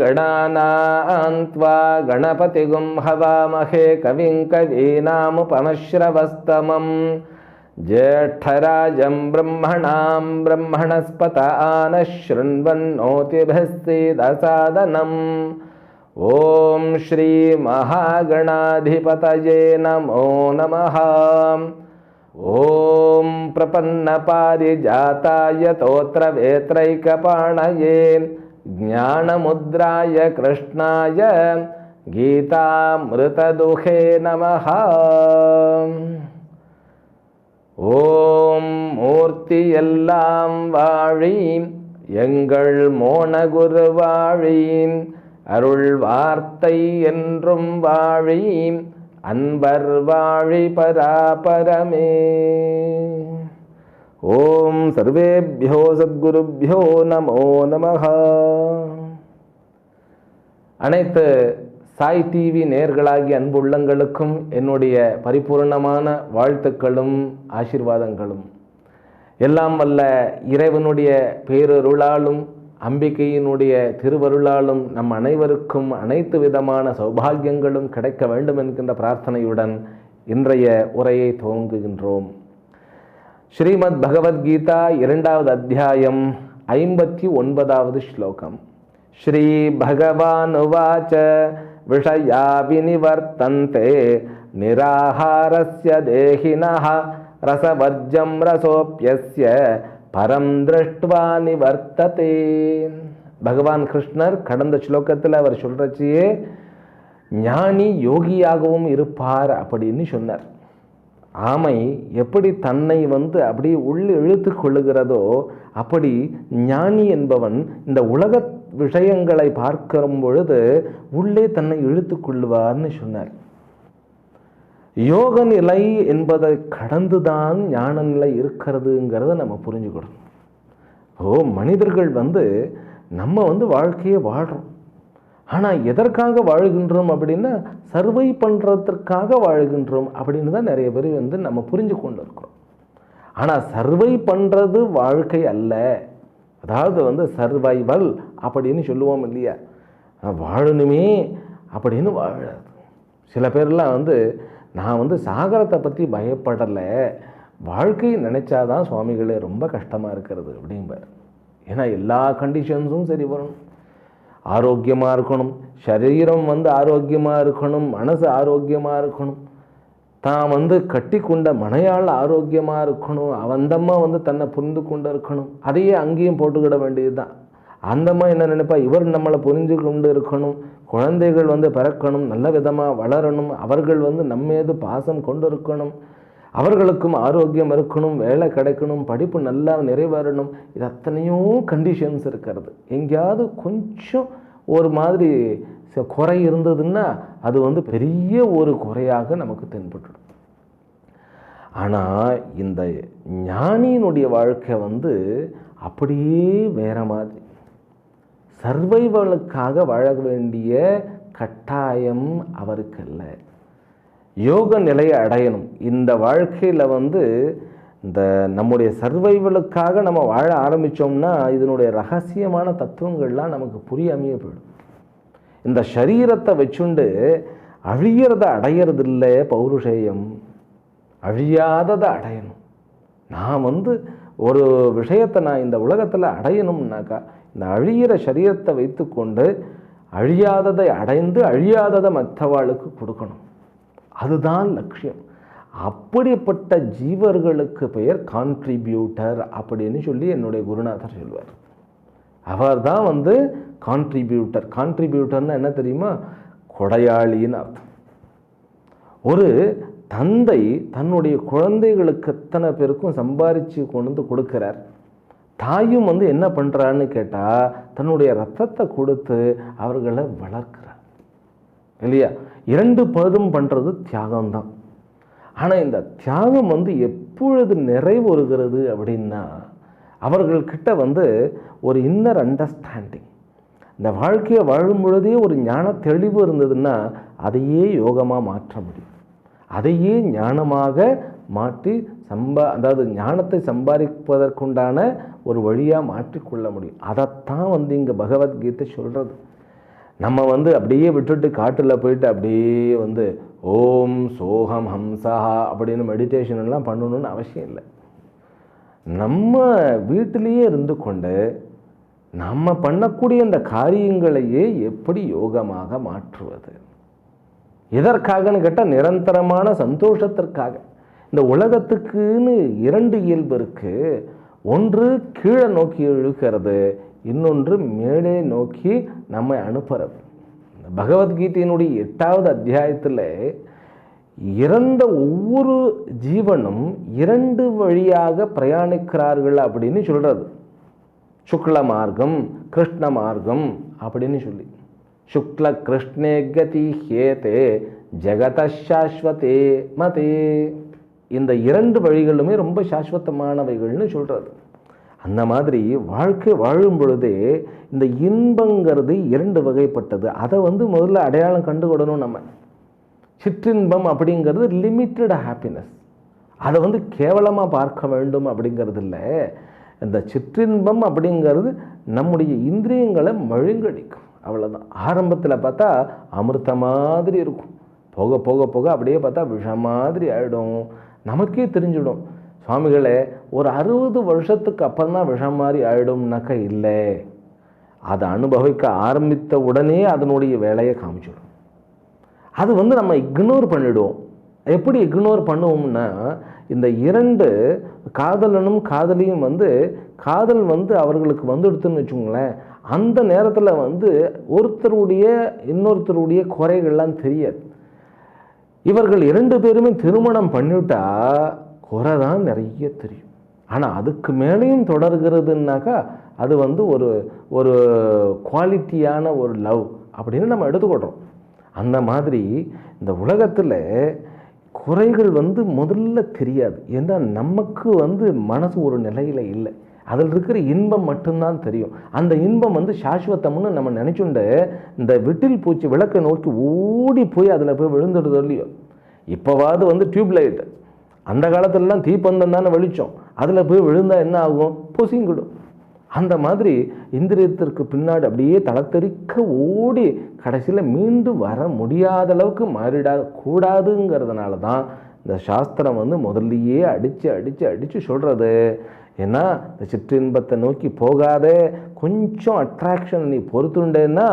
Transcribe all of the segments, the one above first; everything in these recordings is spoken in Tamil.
गणानान्त्वा गणपतिगुं हवामहे कविं कवीनामुपमश्रवस्तमं ज्येष्ठराजं ब्रह्मणां ब्रह्मणस्पत आनः शृण्वन्नोतिभिस्सीदसादनम्। ॐ श्रीमहागणाधिपतये नमो नमः। ॐ प्रपन्नपारिजाताय तोत्रवेत्रैकपाणये ஞானமுத்ராய கிருஷ்ணாய கீதாமிருததுகே நமஹ ஓம் மூர்த்தி எல்லாம் வாழி எங்கள் மோனகுரு வாழி அருள் வார்த்தை என்றும் வாழி அன்பர் வாழி பராபரமே ஓம் சர்வேபியோ சத்குருபியோ நமோ நமः அனைத்து சாய் டிவி நேர்களாகிய அன்புள்ளங்களுக்கும் என்னுடைய பரிபூர்ணமான வாழ்த்துக்களும் ஆசீர்வாதங்களும். எல்லாம் வல்ல இறைவனுடைய பேரருளாலும் அம்பிகையினுடைய திருவருளாலும் நம் அனைவருக்கும் அனைத்து விதமான சௌபாகியங்களும் கிடைக்க வேண்டும் என்கின்ற பிரார்த்தனையுடன் இன்றைய உரையை துவங்குகின்றோம். ஸ்ரீமத் பகவத்கீதா இரண்டாவது அத்தியாயம் ஐம்பத்தி ஒன்பதாவது ஸ்லோகம். ஸ்ரீ பகவான் உவாச்ச விஷயா வினிவர்த்தந்தே நிராகாரஸ்ய தேகினः ரசவர்ஜம் ரசோப்பியஸ்ய பரம் திருஷ்டுவா நிவர்த்ததே. பகவான் கிருஷ்ணர் கடந்த ஸ்லோகத்தில் அவர் சொல்றச்சியே ஞானி யோகியாகவும் இருப்பார் அப்படின்னு சொன்னார். ஆமை எப்படி தன்னை வந்து அப்படியே உள்ளே இழுத்து கொள்ளுகிறதோ அப்படி ஞானி என்பவன் இந்த உலக விஷயங்களை பார்க்கும் பொழுது உள்ளே தன்னை இழுத்து கொள்ளுவார்னு சொன்னார். யோக நிலை என்பதை கடந்துதான் ஞான நிலை இருக்கிறதுங்கிறத நம்ம புரிஞ்சுக்கணும். ஓ மனிதர்கள் வந்து நம்ம வந்து வாழ்க்கையை வாழ்கிறோம் ஆனால் எதற்காக வாழ்கின்றோம் அப்படின்னா சர்வை பண்ணுறதுக்காக வாழ்கின்றோம் அப்படின்னு தான் நிறைய பேர் வந்து நம்ம புரிஞ்சு கொண்டு இருக்கிறோம் ஆனால் சர்வை பண்ணுறது வாழ்க்கை அல்ல. அதாவது வந்து சர்வைவல் அப்படின்னு சொல்லுவோம் இல்லையா? வாழணுமே அப்படின்னு வாழாது சில பேர்லாம் வந்து நான் வந்து சாகரத்தை பற்றி பயப்படலை. வாழ்க்கை நினச்சாதான் சுவாமிகளே ரொம்ப கஷ்டமாக இருக்கிறது அப்படிம்பார். ஏன்னா எல்லா கண்டிஷன்ஸும் சரி வரணும். ஆரோக்கியமாக இருக்கணும். சரீரம் வந்து ஆரோக்கியமாக இருக்கணும். மனசு ஆரோக்கியமாக இருக்கணும். தான் வந்து கட்டி கொண்ட மனையாள் ஆரோக்கியமாக இருக்கணும். அவந்தம்மா வந்து தன்னை புரிந்து கொண்டு இருக்கணும். அதையே அங்கேயும் போட்டுக்கிட வேண்டியது தான் அந்தம்மா என்ன நினைப்பா? இவர் நம்மளை புரிஞ்சு கொண்டு இருக்கணும். குழந்தைகள் வந்து பிறக்கணும். நல்ல விதமாக வளரணும். அவர்கள் வந்து நம்மேது பாசம் கொண்டு இருக்கணும். அவர்களுக்கும் ஆரோக்கியம் இருக்கணும் வேலை கிடைக்கணும் படிப்பு நல்லா நிறைவேறணும். இது அத்தனையோ கண்டிஷன்ஸ் இருக்கிறது. எங்கேயாவது கொஞ்சம் ஒரு மாதிரி ச- குறை இருந்ததுன்னா அது வந்து பெரிய ஒரு குறையாக நமக்கு தென்பட்டுடும். ஆனால் இந்த ஞானியினுடைய வாழ்க்கை வந்து அப்படியே வேற மாதிரி. சர்வைவலுக்காக வாழ வேண்டிய கட்டாயம் அவருக்கு இல்லை யோக நிலையை அடையணும். இந்த வாழ்க்கையில் வந்து இந்த நம்முடைய சர்வைவலுக்காக நம்ம வாழ ஆரம்பித்தோம்னா இதனுடைய ரகசியமான தத்துவங்கள்லாம் நமக்கு புரியாமையே போயிடும். இந்த சரீரத்தை வச்சுண்டு அழியறத அடையிறது பௌருஷயம் பௌருஷேயம். அழியாததை அடையணும். நான் வந்து ஒரு விஷயத்தை நான் இந்த உலகத்தில் அடையணும்னாக்கா இந்த அழியிற சரீரத்தை வைத்துக்கொண்டு அழியாததை அடைந்து அழியாததை மற்றவாளுக்கு கொடுக்கணும். அதுதான் லட்சியம். அப்படிப்பட்ட ஜீவர்களுக்கு பெயர் கான்ட்ரிபியூட்டர் அப்படின்னு சொல்லி என்னுடைய குருநாதர் சொல்வார். அவர் தான் வந்து கான்ட்ரிபியூட்டர் கான்ட்ரிபியூட்டர்னா என்ன தெரியுமா? கொடையாளின்னு அர்த்தம். ஒரு தந்தை தன்னுடைய குழந்தைகளுக்கு எத்தனை பேருக்கும் சம்பாரித்து கொண்டு வந்து கொடுக்கிறார். தாயும் வந்து என்ன பண்ணுறான்னு கேட்டால் தன்னுடைய ரத்தத்தை கொடுத்து அவர்களை வளர்க்குறார். இல்லையா? இரண்டு பேரும் பண்ணுறது தியாகம்தான். ஆனால் இந்த தியாகம் வந்து எப்பொழுது நிறைவுறுகிறது அப்படின்னா அவர்கள்கிட்ட வந்து ஒரு இன்னர் அண்டர்ஸ்டாண்டிங் இந்த வாழ்க்கையை வாழும் பொழுதே ஒரு ஞான தெளிவு இருந்ததுன்னா அதையே யோகமாக மாற்ற முடியும். அதையே ஞானமாக மாற்றி சம்பா அதாவது ஞானத்தை சம்பாதிப்பதற்குண்டான ஒரு வழியாக மாற்றிக்கொள்ள முடியும். அதைத்தான் வந்து இங்கே பகவத்கீதை சொல்கிறது நம்ம வந்து அப்படியே விட்டுட்டு காட்டில் போயிட்டு அப்படியே வந்து ஓம் சோகம் ஹம்சஹா அப்படின்னு மெடிடேஷன் எல்லாம் பண்ணணும்னு அவசியம் இல்லை. நம்ம வீட்டிலேயே இருந்து கொண்டு நம்ம பண்ணக்கூடிய அந்த காரியங்களையே எப்படி யோகமாக மாற்றுவது? எதற்காகன்னு கேட்டால் நிரந்தரமான சந்தோஷத்திற்காக. இந்த உலகத்துக்குன்னு இரண்டு இயல்பு இருக்குது ஒன்று கீழே நோக்கி இழுக்கிறது இன்னொன்று மேலே நோக்கி நம்மை அனுப்புறது. இந்த பகவத்கீதையினுடைய எட்டாவது அத்தியாயத்தில் இறந்த ஒவ்வொரு ஜீவனும் இரண்டு வழியாக பிரயாணிக்கிறார்கள் அப்படின்னு சொல்கிறது சுக்ல மார்க்கம் கிருஷ்ண மார்க்கம் அப்படின்னு சொல்லி. சுக்ல கிருஷ்ணே கதி ஹேதே ஜெகத சாஸ்வதே மதே. இந்த இரண்டு வழிகளுமே ரொம்ப சாஸ்வதமானவைகள்னு சொல்கிறது அந்த மாதிரி வாழ்க்கை வாழும் பொழுதே இந்த இன்பங்கிறது இரண்டு வகைப்பட்டது. அதை வந்து முதல்ல அடையாளம் கண்டுகொடணும் நம்ம. சிற்றின்பம் அப்படிங்கிறது லிமிட்டட் ஹாப்பினஸ் அதை வந்து கேவலமாக பார்க்க வேண்டும் அப்படிங்கிறது இல்லை. இந்த சிற்றின்பம் அப்படிங்கிறது நம்முடைய இந்திரியங்களை மழுங்கடிக்கும். அவ்வளோதான் ஆரம்பத்தில் பார்த்தா அமிர்த மாதிரி இருக்கும். போக போக போக அப்படியே பார்த்தா விஷ மாதிரி ஆகிடும் நமக்கே தெரிஞ்சிடும். சுவாமிகளே ஒரு அறுபது வருஷத்துக்கு அப்புறம் தான் விஷம் மாதிரி ஆகிடும்னாக்கா இல்லை. அதை அனுபவிக்க ஆரம்பித்த உடனே அதனுடைய வேலையை காமிச்சிடும். அது வந்து நம்ம இக்னோர் பண்ணிடுவோம். எப்படி இக்னோர் பண்ணுவோம்னா இந்த இரண்டு காதலனும் காதலியும் வந்து காதல் வந்து அவர்களுக்கு வந்துடுத்துன்னு வச்சுக்கோங்களேன் அந்த நேரத்தில் வந்து ஒருத்தருடைய இன்னொருத்தருடைய குறைகள்லாம் தெரியாது. இவர்கள் இரண்டு பேருமே திருமணம் பண்ணிவிட்டா குறை தான் நிறைய தெரியும். ஆனால் அதுக்கு மேலேயும் தொடர்கிறதுனாக்கா அது வந்து ஒரு ஒரு குவாலிட்டியான ஒரு லவ் அப்படின்னு நம்ம எடுத்துக்கொள்கிறோம் அந்த மாதிரி இந்த உலகத்தில் குறைகள் வந்து முதல்ல தெரியாது. ஏன்னா நமக்கு வந்து மனசு ஒரு நிலையில் இல்லை. அதில் இருக்கிற இன்பம் மட்டும்தான் தெரியும். அந்த இன்பம் வந்து சாஸ்வத்தம்னு நம்ம நினச்சுண்டு இந்த விட்டில் பூச்சி விளக்கை நோக்கி ஓடி போய் அதில் போய் விழுந்துடுறது இல்லையோ? இப்போவாது வந்து டியூப்லைட்டு. அந்த காலத்துலலாம் தீப்பந்தம் தானே வெளிச்சம். அதில் போய் விழுந்தால் என்ன ஆகும்? பொசிங்கிடும். அந்த மாதிரி இந்திரியத்திற்கு பின்னாடி அப்படியே தளத்தெறிக்க ஓடி கடைசியில் மீண்டும் வர முடியாத அளவுக்கு மாறிடா கூடாதுங்கிறதுனால தான் இந்த சாஸ்திரம் வந்து முதல்லையே அடித்து அடித்து அடித்து சொல்கிறது ஏன்னா இந்த சிற்றின்பத்தை நோக்கி போகாதே கொஞ்சம் அட்ராக்ஷன் நீ பொறுத்துண்டேன்னா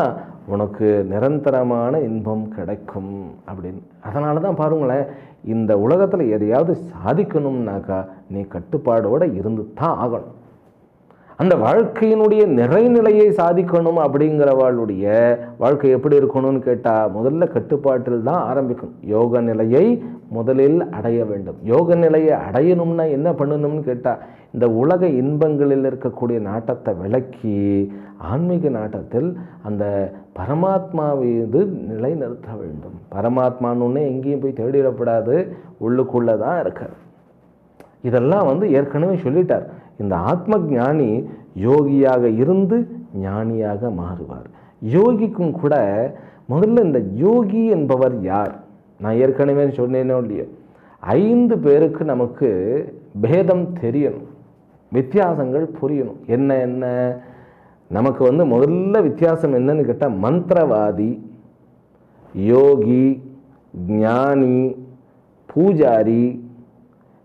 உனக்கு நிரந்தரமான இன்பம் கிடைக்கும் அப்படின்னு. அதனால தான் பாருங்களேன் இந்த உலகத்தில் எதையாவது சாதிக்கணும்னாக்கா நீ கட்டுப்பாடோடு இருந்து தான் ஆகணும். அந்த வாழ்க்கையினுடைய நிறைநிலையை சாதிக்கணும் அப்படிங்கிறவாளுடைய வாழ்க்கை எப்படி இருக்கணும்னு கேட்டால் முதல்ல கட்டுப்பாட்டில் தான் ஆரம்பிக்கும். யோக நிலையை முதலில் அடைய வேண்டும். யோக நிலையை அடையணும்னா என்ன பண்ணணும்னு கேட்டால் இந்த உலக இன்பங்களில் இருக்கக்கூடிய நாட்டத்தை விளக்கி ஆன்மீக நாட்டத்தில் அந்த பரமாத்மா மீது நிலைநிறுத்த வேண்டும். பரமாத்மானுன்னே எங்கேயும் போய் தேடிடப்படாது உள்ளுக்குள்ளே தான் இருக்கார். இதெல்லாம் வந்து ஏற்கனவே சொல்லிட்டார். இந்த ஆத்ம ஞானி யோகியாக இருந்து ஞானியாக மாறுவார். யோகிக்கும் கூட முதல்ல இந்த யோகி என்பவர் யார்? நான் ஏற்கனவே சொன்னேனோ இல்லையோ? ஐந்து பேருக்கு நமக்கு பேதம் தெரியணும். வித்தியாசங்கள் புரியணும். என்ன என்ன? நமக்கு வந்து முதல்ல வித்தியாசம் என்னன்னு கேட்டால் மந்திரவாதி யோகி ஞானி பூஜாரி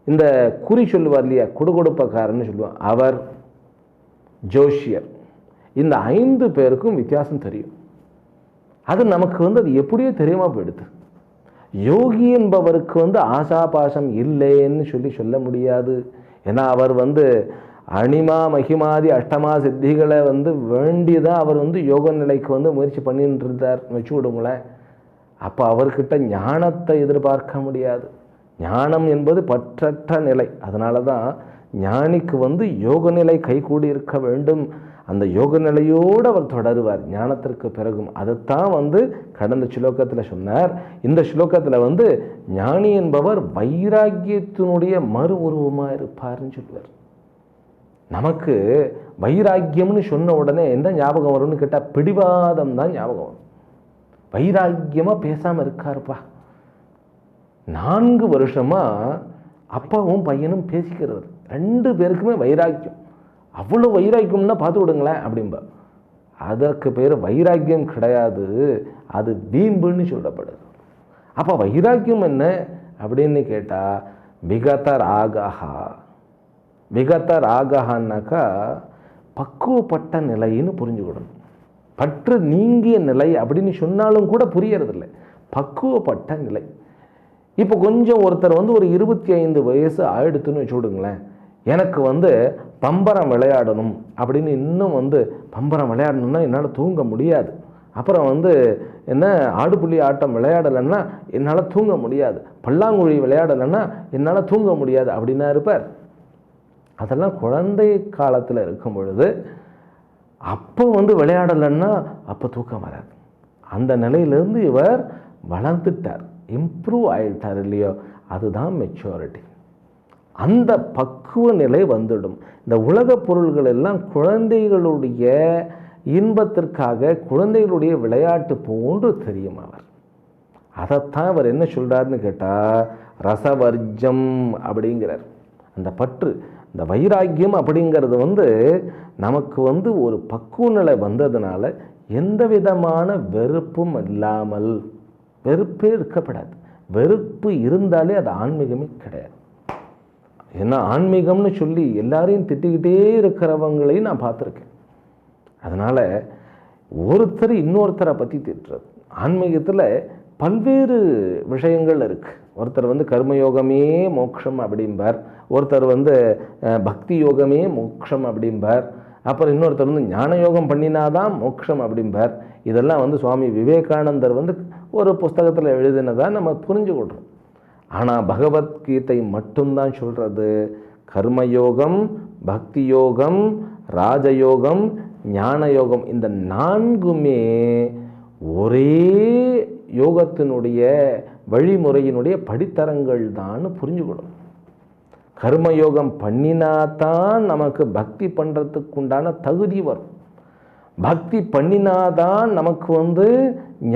இந்த குறி சொல்லுவார் இல்லையா குடுகுடுப்பக்காரன்னு சொல்லுவார். அவர் ஜோஷியர். இந்த ஐந்து பேருக்கும் வித்தியாசம் தெரியும். அது நமக்கு வந்து அது எப்படியோ தெரியாமல் போயிடுது. யோகி என்பவருக்கு வந்து ஆசாபாசம் இல்லைன்னு சொல்லி சொல்ல முடியாது. ஏன்னா அவர் வந்து அனிமா மகிமாதி அஷ்டமா சித்திகளை வந்து வேண்டி தான் அவர் வந்து யோக நிலைக்கு வந்து முயற்சி பண்ணிட்டு இருந்தார் வச்சு விடுங்களேன். அப்போ அவர்கிட்ட ஞானத்தை எதிர்பார்க்க முடியாது. ஞானம் என்பது பற்றற்ற நிலை. அதனால தான் ஞானிக்கு வந்து யோக நிலை கைகூடி இருக்க வேண்டும். அந்த யோக நிலையோடு அவர் தொடருவார். ஞானத்திற்கு பிறகும். அதைத்தான் வந்து கடந்த ஸ்லோகத்தில் சொன்னார். இந்த ஸ்லோகத்தில் வந்து ஞானி என்பவர் வைராக்கியத்தினுடைய மறு உருவமாக இருப்பார்னு சொல்லுவார். நமக்கு வைராக்கியம்னு சொன்ன உடனே என்ன ஞாபகம் வரும்னு கேட்டால் பிடிவாதம் தான் ஞாபகம் வரும். வைராக்கியமாக பேசாமல் இருக்காருப்பா. நான்கு வருஷமாக அப்பாவும் பையனும் பேசிக்கிறது. ரெண்டு பேருக்குமே வைராக்கியம். அவ்வளோ வைராக்கியம்னா பார்த்து விடுங்களேன் அப்படிம்பா. அதற்கு பேர் வைராக்கியம் கிடையாது அது வீம்புன்னு சொல்லப்படுது. அப்போ வைராக்கியம் என்ன அப்படின்னு கேட்டால் விகத ராகஹா. விகத ராகஹான்னாக்கா பக்குவப்பட்ட நிலைன்னு புரிஞ்சுக்கிடணும். பற்று நீங்கிய நிலை அப்படின்னு சொன்னாலும் கூட புரியறதில்லை. பக்குவப்பட்ட நிலை. இப்போ கொஞ்சம் ஒருத்தர் வந்து ஒரு இருபத்தி ஐந்து வயசு ஆயிடுத்துன்னு வச்சுவிடுங்களேன் எனக்கு வந்து பம்பரம் விளையாடணும் அப்படின்னு இன்னும் வந்து பம்பரம் விளையாடணும்னா என்னால் தூங்க முடியாது. அப்புறம் வந்து என்ன ஆடுபுள்ளி ஆட்டம் விளையாடலைன்னா என்னால் தூங்க முடியாது. பல்லாங்குழி விளையாடலைன்னா என்னால் தூங்க முடியாது அப்படின்னா இருப்பார். அதெல்லாம் குழந்தை காலத்தில் இருக்கும் பொழுது அப்போ வந்து விளையாடலைன்னா அப்போ தூக்கம் வராது. அந்த நிலையிலேருந்து இவர் வளர்ந்துட்டார் இம்ப்ரூவ் ஆகிட்டார் இல்லையோ அதுதான் மெச்சூரிட்டி அந்த பக்குவ நிலை வந்துடும். இந்த உலகப் பொருள்கள் எல்லாம் குழந்தைகளுடைய இன்பத்திற்காக குழந்தைகளுடைய விளையாட்டு போன்று தெரியும் அவர். அதைத்தான் அவர் என்ன சொல்கிறாருன்னு கேட்டால் ரசவர்ஜம் அப்படிங்கிறார். அந்த பற்று இந்த வைராக்கியம் அப்படிங்கிறது வந்து நமக்கு வந்து ஒரு பக்குவ நிலை வந்ததுனால எந்த விதமான வெறுப்பும் இல்லாமல் வெறுப்பே இருக்கப்படாது. வெறுப்பு இருந்தாலே அது ஆன்மீகமே கிடையாது. ஏன்னா ஆன்மீகம்னு சொல்லி எல்லாரையும் திட்டிக்கிட்டே இருக்கிறவங்களையும் நான் பார்த்துருக்கேன். அதனால் ஒருத்தர் இன்னொருத்தரை பற்றி திட்டுறது. ஆன்மீகத்தில் பல்வேறு விஷயங்கள் இருக்குது ஒருத்தர் வந்து கர்மயோகமே மோட்சம் அப்படிம்பார். ஒருத்தர் வந்து பக்தி யோகமே மோட்சம் அப்படிம்பார். அப்புறம் இன்னொருத்தர் வந்து ஞான யோகம் பண்ணினாதான் மோட்சம் அப்படிம்பார். இதெல்லாம் வந்து சுவாமி விவேகானந்தர் வந்து ஒரு புஸ்தகத்தில் எழுதினதாக நம்ம புரிஞ்சுக்கொள்கிறோம் ஆனால் பகவத்கீதை மட்டும்தான் சொல்கிறது கர்மயோகம் பக்தி யோகம் ராஜயோகம் ஞான யோகம் இந்த நான்குமே ஒரே யோகத்தினுடைய வழிமுறையினுடைய படித்தரங்கள் தான் புரிஞ்சுக்கணும். கர்மயோகம் பண்ணினாதான் நமக்கு பக்தி பண்ணுறதுக்கு உண்டான தகுதி வரும். பக்தி பண்ணினாதான் நமக்கு வந்து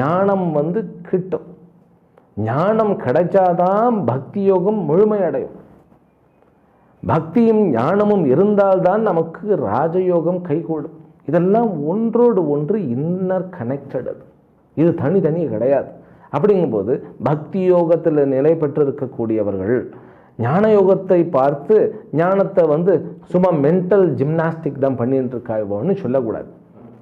ஞானம் வந்து கிட்டும். ஞானம் கிடைச்சாதான் பக்தி யோகம் முழுமையடையும். பக்தியும் ஞானமும் இருந்தால்தான் நமக்கு ராஜயோகம் கைகூடும். இதெல்லாம் ஒன்றோடு ஒன்று இன்னர் கனெக்டட் அது. இது தனித்தனி கிடையாது. அப்படிங்கும்போது பக்தி யோகத்தில் நிலை பெற்றிருக்கக்கூடியவர்கள் ஞான யோகத்தை பார்த்து ஞானத்தை வந்து சும்மா மென்டல் ஜிம்னாஸ்டிக் தான் பண்ணிட்டு இருக்காய்வோன்னு சொல்லக்கூடாது.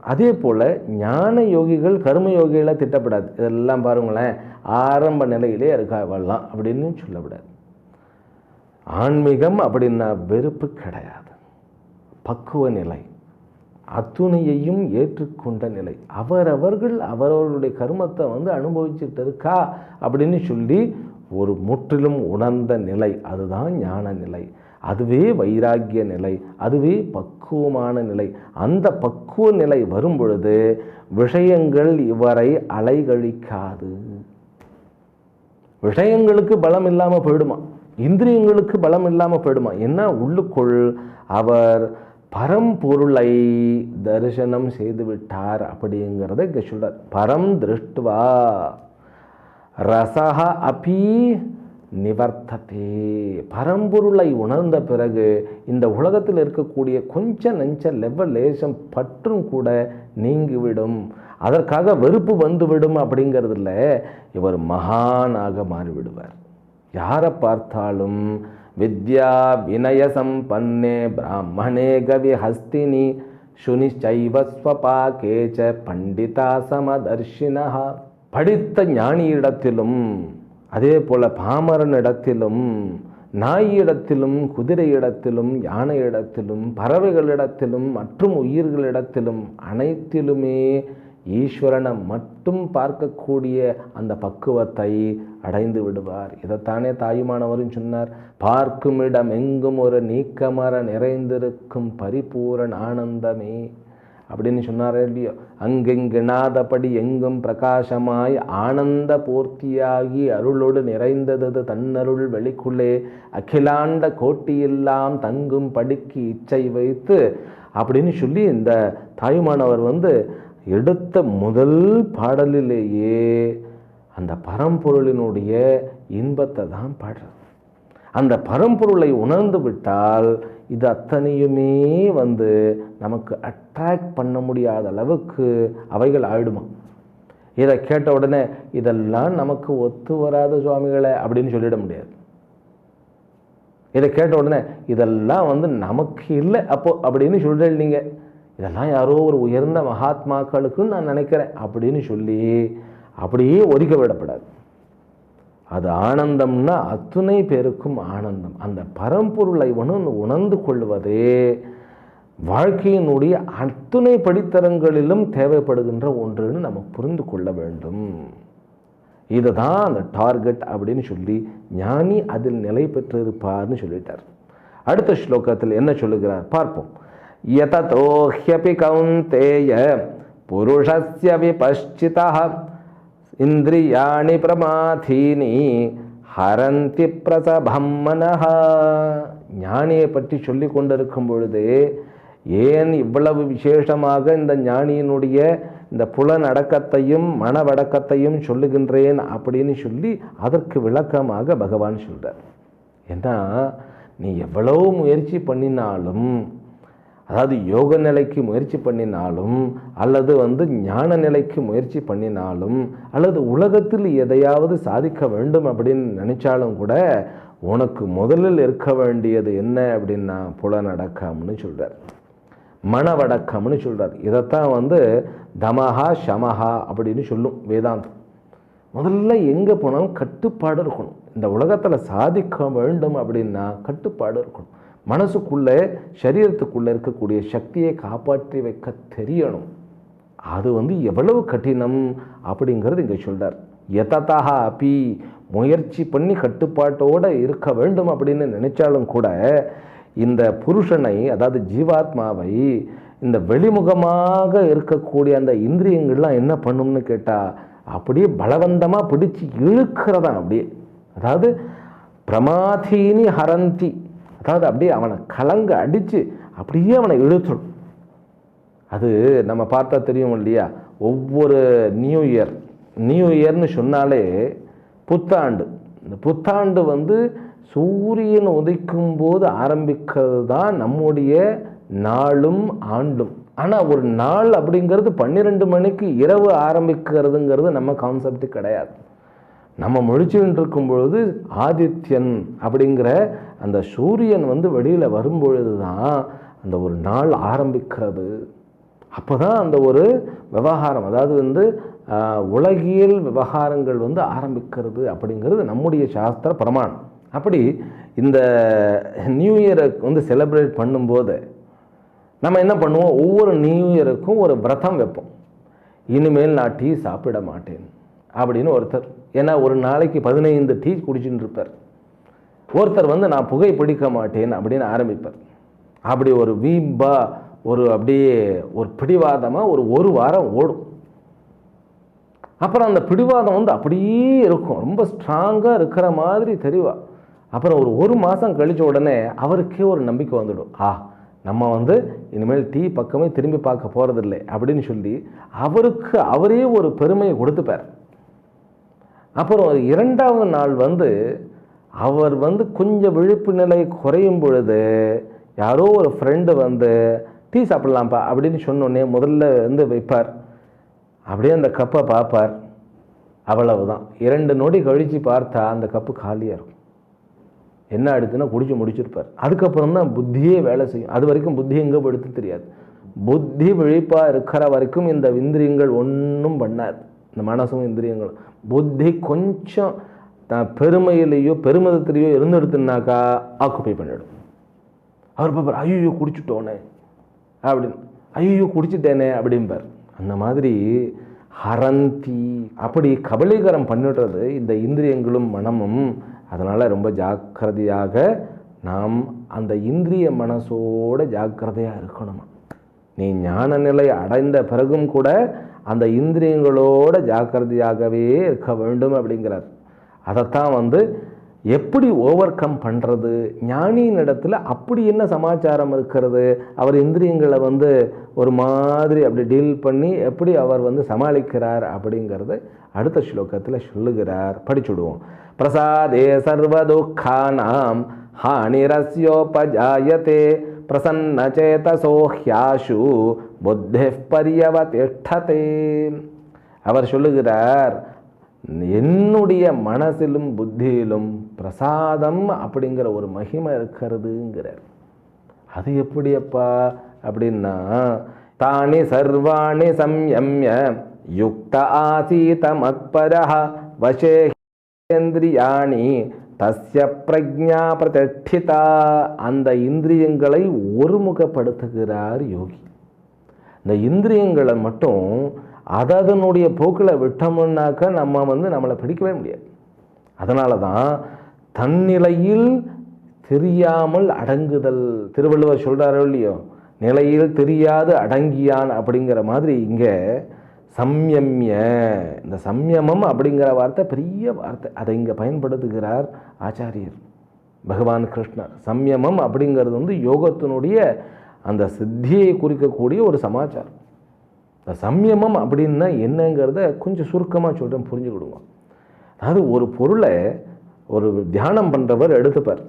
அதே போல் ஞான யோகிகள் கர்ம யோகிகளாக திட்டப்படாது. இதெல்லாம் பாருங்களேன். ஆரம்ப நிலையிலே இருக்காவெல்லாம் அப்படின்னு சொல்லப்படாது. ஆன்மீகம் அப்படின்னா வெறுப்பு கிடையாது. பக்குவ நிலை. அத்துணையையும் ஏற்றுக்கொண்ட நிலை. அவரவர்கள் அவரவர்களுடைய கர்மத்தை வந்து அனுபவிச்சுட்டு இருக்கா அப்படின்னு சொல்லி ஒரு முற்றிலும் உணர்ந்த நிலை. அதுதான் ஞான நிலை. அதுவே வைராக்கிய நிலை அதுவே பக்குவமான நிலை. அந்த பக்குவ நிலை வரும் பொழுது விஷயங்கள் இவரை அலைகழிக்காது. விஷயங்களுக்கு பலம் இல்லாமல் போயிடுமா? இந்திரியங்களுக்கு பலம் இல்லாமல் போயிடுமா? என்ன உள்ளுக்குள் அவர் பரம்பொருளை தரிசனம் செய்து விட்டார் அப்படிங்கிறத இங்கே சொல்கிறார் பரம் திருஷ்டுவா. ரசா அபி நிவர்த்ததே. பரம்பொருளை உணர்ந்த பிறகு இந்த உலகத்தில் இருக்கக்கூடிய கொஞ்ச நஞ்ச லெவல் லேசம் பற்றும் கூட நீங்கிவிடும். அதற்காக வெறுப்பு வந்துவிடும் அப்படிங்கிறதுல இவர் மகானாக மாறிவிடுவார். யாரை பார்த்தாலும் வித்யா வினய சம்பன்னே பிராமணே கவி ஹஸ்தினி சுனிச்சைவ ஸ்வபாகேச்ச பண்டிதா சமதர்ஷினா படித்த ஞானியிடத்திலும் அதே போல் பாமரன் இடத்திலும் நாயிடத்திலும் யானை இடத்திலும் பறவைகளிடத்திலும் மற்றும் உயிர்களிடத்திலும் அனைத்திலுமே ஈஸ்வரனை மட்டும் பார்க்கக்கூடிய அந்த பக்குவத்தை அடைந்து விடுவார். இதைத்தானே தாயுமானவரும் சொன்னார். பார்க்கும் இடம் எங்கும் ஒரு நீக்கமர நிறைந்திருக்கும் பரிபூரண ஆனந்தமே. அப்படின்னு சொன்னாரே இல்லையோ? அங்கெங்கிணாதபடி எங்கும் பிரகாசமாய் ஆனந்த பூர்த்தியாகி அருளோடு நிறைந்தது தன்னருள் வெளிக்குள்ளே அகிலாண்ட கோட்டியெல்லாம் தங்கும் படிக்கு இச்சை வைத்து அப்படின்னு சொல்லி இந்த தாயுமானவர் வந்து எடுத்த முதல் பாடலிலேயே அந்த பரம்பொருளினுடைய இன்பத்தை தான் பாடுறார். அந்த பரம்பொருளை உணர்ந்து விட்டால் இது அத்தனையுமே வந்து நமக்கு அட்ராக்ட் பண்ண முடியாத அளவுக்கு அவைகள் ஆயிடுமா? இதை கேட்ட உடனே இதெல்லாம் நமக்கு ஒத்து வராத சுவாமிகளை அப்படின்னு சொல்லிட முடியாது. இதை கேட்ட உடனே இதெல்லாம் வந்து நமக்கு இல்லை அப்போ அப்படின்னு சொல்லிடுறீங்க இதெல்லாம் யாரோ ஒரு உயர்ந்த மகாத்மாக்களுக்குன்னு நான் நினைக்கிறேன் அப்படின்னு சொல்லி அப்படியே ஒதுக்க விடப்படாது. அது ஆனந்தம்னா அத்துணை பேருக்கும் ஆனந்தம். அந்த பரம்பொருளை உணர்ந்து உணர்ந்து கொள்வதே வாழ்க்கையினுடைய அத்துணை படித்தரங்களிலும் தேவைப்படுகின்ற ஒன்றுன்னு நம்ம புரிந்து கொள்ள வேண்டும். இதுதான் அந்த டார்கெட் அப்படின்னு சொல்லி ஞானி அதில் நிலை பெற்றிருப்பார்னு சொல்லிட்டார். அடுத்த ஸ்லோகத்தில் என்ன சொல்லுகிறார்? பார்ப்போம். யததோஹ்யபி கௌந்தேய புருஷஸ்ய விபஷ்சிதா இந்திரியாணி பிரமாதீனி ஹரந்தி பிரசபம் மனஹா. ஞானியை பற்றி சொல்லி கொண்டிருக்கும் பொழுது ஏன் இவ்வளவு விசேஷமாக இந்த ஞானியினுடைய இந்த புலனடக்கத்தையும் மனவடக்கத்தையும் சொல்லுகின்றேன் அப்படின்னு சொல்லி அதற்கு விளக்கமாக பகவான் சொல்கிறார் ஏன்னா நீ எவ்வளவு முயற்சி பண்ணினாலும் அதாவது யோக நிலைக்கு முயற்சி பண்ணினாலும் அல்லது வந்து ஞான நிலைக்கு முயற்சி பண்ணினாலும் அல்லது உலகத்தில் எதையாவது சாதிக்க வேண்டும் அப்படின்னு நினச்சாலும் கூட உனக்கு முதலில் இருக்க வேண்டியது என்ன அப்படின்னா புலனடக்கம்னு சொல்கிறார் மனவடக்கம்னு சொல்கிறார் இதைத்தான் வந்து தமஹா ஷமஹா அப்படின்னு சொல்லும் வேதாந்தம். முதல்ல எங்கே போனாலும் கட்டுப்பாடு இருக்கணும். இந்த உலகத்தில் சாதிக்க வேண்டும் அப்படின்னா கட்டுப்பாடு இருக்கணும். மனசுக்குள்ளே சரீரத்துக்குள்ளே இருக்கக்கூடிய சக்தியை காப்பாற்றி வைக்க தெரியணும். அது வந்து எவ்வளவு கடினம் அப்படிங்கிறது இங்கே சொல்கிறார் எததா அப்பி முயற்சி பண்ணி கட்டுப்பாட்டோடு இருக்க வேண்டும் அப்படின்னு நினைச்சாலும் கூட இந்த புருஷனை அதாவது ஜீவாத்மாவை இந்த வெளிமுகமாக இருக்கக்கூடிய அந்த இந்திரியங்கள்லாம் என்ன பண்ணும்னு கேட்டால் அப்படியே பலவந்தமாக பிடிச்சி இழுக்கிறதான் அப்படியே. அதாவது பிரமாதீனி ஹரந்தி. அதாவது அப்படியே அவனை கலங்க அடித்து அப்படியே அவனை இழுத்துடும் அது நம்ம பார்த்தா தெரியும் இல்லையா? ஒவ்வொரு நியூ இயர் நியூ இயர்னு சொன்னாலே புத்தாண்டு. இந்த புத்தாண்டு வந்து சூரியன் உதைக்கும் போது ஆரம்பிக்கிறது தான் நம்முடைய நாளும் ஆண்டும். ஆனால் ஒரு நாள் அப்படிங்கிறது பன்னிரெண்டு மணிக்கு இரவு ஆரம்பிக்கிறதுங்கிறது நம்ம கான்செப்ட் கிடையாது. நம்ம முழிச்சுட்டு இருக்கும் பொழுது ஆதித்யன் அப்படிங்கிற அந்த சூரியன் வந்து வெளியில் வரும்பொழுது தான் அந்த ஒரு நாள் ஆரம்பிக்கிறது. அப்போ தான் அந்த ஒரு விவகாரம் அதாவது வந்து உலகியல் விவகாரங்கள் வந்து ஆரம்பிக்கிறது அப்படிங்கிறது நம்முடைய சாஸ்திர பிரமாணம். அப்படி இந்த நியூ இயரை வந்து செலிப்ரேட் பண்ணும்போது நம்ம என்ன பண்ணுவோம்? ஒவ்வொரு நியூ இயருக்கும் ஒரு விரதம் வைப்போம். இனிமேல் நான் டீ சாப்பிட மாட்டேன் அப்படின்னு ஒருத்தர் ஏன்னா ஒரு நாளைக்கு பதினைந்து டீ குடிச்சுட்டு இருப்பார் ஒருத்தர் வந்து நான் புகை பிடிக்க மாட்டேன் அப்படின்னு ஆரம்பிப்பார். அப்படி ஒரு வீம்பா ஒரு அப்படியே ஒரு பிடிவாதமாக ஒரு ஒரு வாரம் ஓடும். அப்புறம் அந்த பிடிவாதம் வந்து அப்படியே இருக்கும். ரொம்ப ஸ்ட்ராங்காக இருக்கிற மாதிரி தெரிவா. அப்புறம் ஒரு ஒரு மாதம் கழிச்ச உடனே அவருக்கே ஒரு நம்பிக்கை வந்துடும். ஆ நம்ம வந்து இனிமேல் டீ பக்கமே திரும்பி பார்க்க போகிறதில்லை அப்படின்னு சொல்லி அவருக்கு அவரே ஒரு பெருமையை கொடுத்துப்பார். அப்புறம் இரண்டாவது நாள் வந்து அவர் வந்து கொஞ்சம் விழிப்பு நிலை குறையும் பொழுது யாரோ ஒரு ஃப்ரெண்டு வந்து டீ சாப்பிட்லாம்ப்பா அப்படின்னு சொன்னோடனே முதல்ல வந்து வைப்பார். அப்படியே அந்த கப்பை பார்ப்பார். அவ்வளவுதான். இரண்டு நொடி கழித்து பார்த்தா அந்த கப்பு காலியாக இருக்கும். என்ன ஆயிடுச்சுன்னா குடிச்சு முடிச்சிருப்பார். அதுக்கப்புறம் தான் புத்தியே வேலை செய்யும். அது வரைக்கும் புத்தி எங்கே படுத்து தெரியாது. புத்தி விழிப்பாக இருக்கிற வரைக்கும் இந்த இந்திரியங்கள் ஒன்றும் பண்ணாது. இந்த மனசும் இந்திரியங்களும். புத்தி கொஞ்சம் தான் பெருமையிலேயோ பெருமிதத்திலேயோ இருந்துடுத்துனாக்கா ஆக்குப்பை பண்ணிடும். அவர் பார்ப்பார் ஐயோ குடிச்சுட்டோனே அப்படின்னு. ஐயோ குடிச்சிட்டேனே அப்படிம்பார். அந்த மாதிரி ஹரந்தி அப்படி கபலீகரம் பண்ணிடுறது இந்த இந்திரியங்களும் மனமும். அதனால் ரொம்ப ஜாக்கிரதையாக நாம் அந்த இந்திரிய மனசோட ஜாக்கிரதையாக இருக்கணுமா? நீ ஞான நிலை அடைந்த பிறகும் கூட அந்த இந்திரியங்களோட ஜாக்கிரதையாகவே இருக்க வேண்டும் அப்படிங்கிறார். அதைத்தான் வந்து எப்படி ஓவர் கம் பண்ணுறது ஞானியின் இடத்துல அப்படி என்ன சமாச்சாரம் இருக்கிறது? அவர் இந்திரியங்களை வந்து ஒரு மாதிரி அப்படி டீல் பண்ணி எப்படி அவர் வந்து சமாளிக்கிறார் அப்படிங்கிறது அடுத்த ஸ்லோகத்தில் சொல்லுகிறார். படிச்சுடுவோம். பிரசாதே சர்வதுக்கானாம் ஹானிரஸ்யோபஜாயத்தே பிரசன்னச்சேதசோஹ்யாஷு புத்தி பரியவதிஷ்டதே அவர் சொல்லுகிறார் என்னுடைய மனசிலும் புத்தியிலும் பிரசாதம் அப்படிங்கிற ஒரு மகிமை இருக்கிறதுங்கிறார் அது எப்படியப்பா அப்படின்னா தானி சர்வாணி சம்யம்ய யுக்த ஆசீத மத்பர வசேந்திரியாணி தஸ்ய பிரஜா பிரதிஷ்டிதா அந்த இந்திரியங்களை ஒருமுகப்படுத்துகிறார் யோகி இந்த இந்திரியங்களை மட்டும் அதனுடைய போக்கில் விட்டோம்னாக்கா நம்ம வந்து நம்மளை பிடிக்கவே முடியாது. அதனால தான் தன்னிலையில் தெரியாமல் அடங்குதல். திருவள்ளுவர் சொல்கிறாரோ இல்லையோ? நிலையில் தெரியாது அடங்கியான் அப்படிங்கிற மாதிரி இங்கே சம்யம்ய. இந்த சம்யமம் அப்படிங்கிற வார்த்தை பெரிய வார்த்தை. அதை இங்கே பயன்படுத்துகிறார் ஆச்சாரியர். பகவான் கிருஷ்ணர். சம்யமம் அப்படிங்கிறது வந்து யோகத்தினுடைய அந்த சித்தியை குறிக்கக்கூடிய ஒரு சமாச்சாரம். இந்த சம்யமம் அப்படின்னா என்னங்கிறத கொஞ்சம் சுருக்கமாக சொல்கிறேன் புரிஞ்சுக்கிடுங்க. அதாவது ஒரு பொருளை ஒரு தியானம் பண்ணுறவர் எடுத்துப்பார்.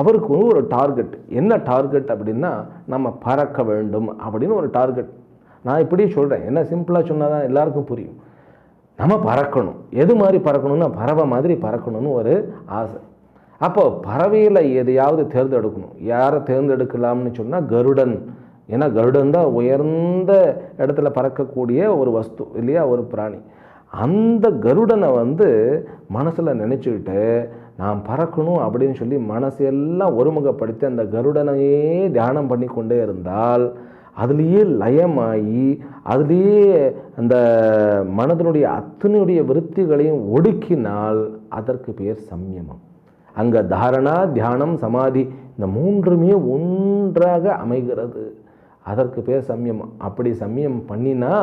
அவருக்கு வந்து ஒரு டார்கெட் என்ன டார்கெட் அப்படின்னா நம்ம பறக்க வேண்டும் அப்படின்னு ஒரு டார்கெட் நான் இப்படியே சொல்கிறேன் என்ன சிம்பிளாக சொன்னால் தான் எல்லாருக்கும் புரியும். நம்ம பறக்கணும். எது மாதிரி பறக்கணும்னா பறவை மாதிரி பறக்கணும்னு ஒரு ஆசை. அப்போ பறவையில் எதையாவது தேர்ந்தெடுக்கணும். யாரை தேர்ந்தெடுக்கலாம்னு சொன்னால் கருடன். ஏன்னா கருடன் தான் உயர்ந்த இடத்துல பறக்கக்கூடிய ஒரு வஸ்து இல்லையா? ஒரு பிராணி. அந்த கருடனை வந்து மனசில் நினச்சிக்கிட்டு நான் பறக்கணும் அப்படின்னு சொல்லி மனசெல்லாம் ஒருமுகப்படுத்தி அந்த கருடனையே தியானம் பண்ணி கொண்டே இருந்தால் அதுலேயே லயமாகி அதுலேயே அந்த மனதனுடைய அத்தனையுடைய விருத்திகளையும் ஒடுக்கினால் அதற்கு பேர் சம்யமம். அங்கே தாரணா தியானம் சமாதி இந்த மூன்றுமே ஒன்றாக அமைகிறது. அதற்கு பேர் சம்யமம் அப்படி சம்யம் பண்ணினா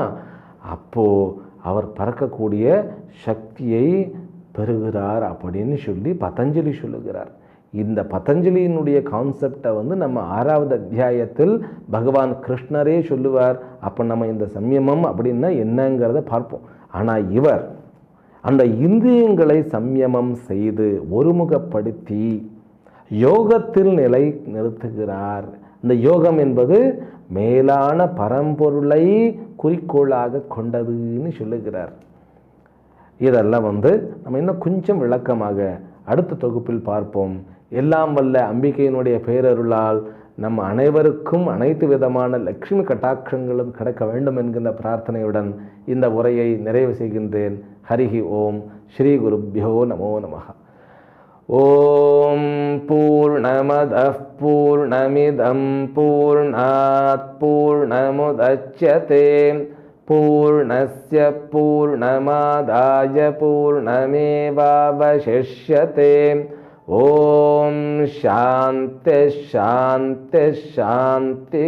அப்போது அவர் பறக்கக்கூடிய சக்தியை பெறுகிறார் அப்படின்னு சொல்லி பதஞ்சலி சொல்லுகிறார். இந்த பதஞ்சலியினுடைய கான்செப்டை வந்து நம்ம ஆறாவது அத்தியாயத்தில் பகவான் கிருஷ்ணரே சொல்லுவார். அப்போ நம்ம இந்த சம்யமம் அப்படின்னா என்னங்கிறத பார்ப்போம். ஆனால் இவர் அந்த இந்தியங்களை சம்யமம் செய்து ஒருமுகப்படுத்தி யோகத்தில் நிலை நிறுத்துகிறார். இந்த யோகம் என்பது மேலான பரம்பொருளை குறிக்கோளாக கொண்டதுன்னு சொல்லுகிறார். இதெல்லாம் வந்து நம்ம இன்னும் கொஞ்சம் விளக்கமாக அடுத்த தொகுப்பில் பார்ப்போம். எல்லாம் வல்ல அம்பிகையினுடைய பேரருளால் நம்ம அனைவருக்கும் அனைத்து விதமான லக்ஷ்மி கட்டாட்சங்களும் கிடைக்க வேண்டும் என்கின்ற பிரார்த்தனையுடன் இந்த உரையை நிறைவு செய்கின்றேன் ஹரிஹி ஓம் ஸ்ரீ குருப்பியோ நமோ நமः ॐ पूर्णमदः पूर्णमिदं पूर्णात् पूर्णमुदच्यते पूर्णस्य पूर्णमादाय पूर्णमेवावशिष्यते ஓம் சாந்த சாந்த சாந்தி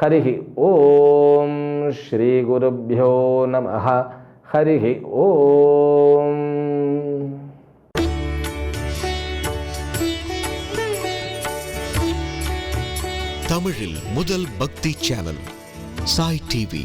ஹரிஹி ஓம் ஸ்ரீ குருபியோ நம ஹரிஹி ஓம். தமிழில் முதல் பக்தி சேனல் சாய் டிவி.